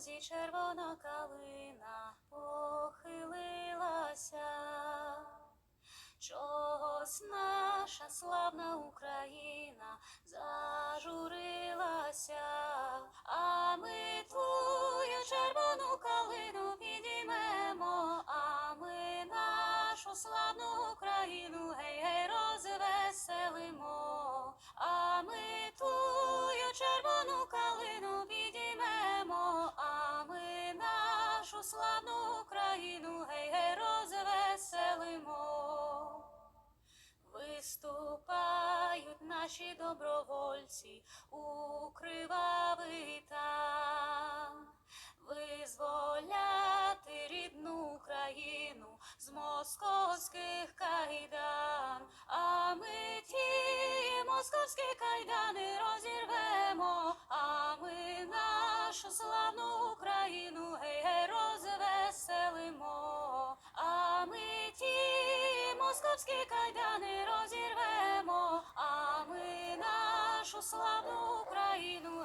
лузі червона калина похилилася. Чогось наша славна Україна зажурилася, а ми твою червону калину славну Україну гей гей розвеселимо. Виступають наші добровольці у кривавий там, визволяти рідну Україну з московських кайдан, а ми ті московські кайдани московські кайдани розірвемо, а ми нашу славну Україну